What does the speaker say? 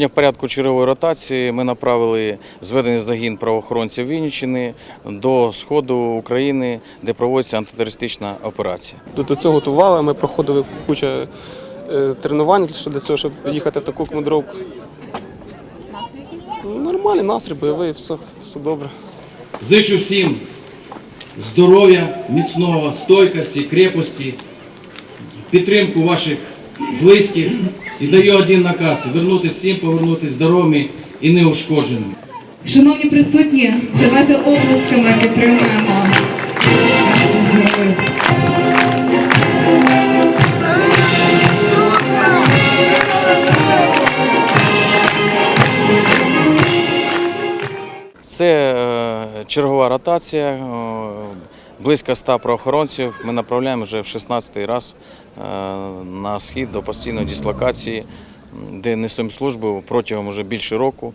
В порядку чергової ротації ми направили зведений загін правоохоронців Вінниччини до сходу України, де проводиться антитерористична операція. До цього готували. Ми проходили кучу е, тренувань для цього, щоб їхати в таку командировку. Нормальний настрій, бойовий, все, все добре. Зичу всім здоров'я, міцного, стойкості, крепості, підтримку ваших близьких і даю один наказ вернутися всім, повернутися здоровими і неушкодженими. Шановні присутні, давайте оплесками підтримаємо наших. Це е, чергова ротація. Близько 100 правоохоронців. Ми направляємо вже в 16-й раз е, на схід до постійної дислокації, де несемо службу протягом вже більше року.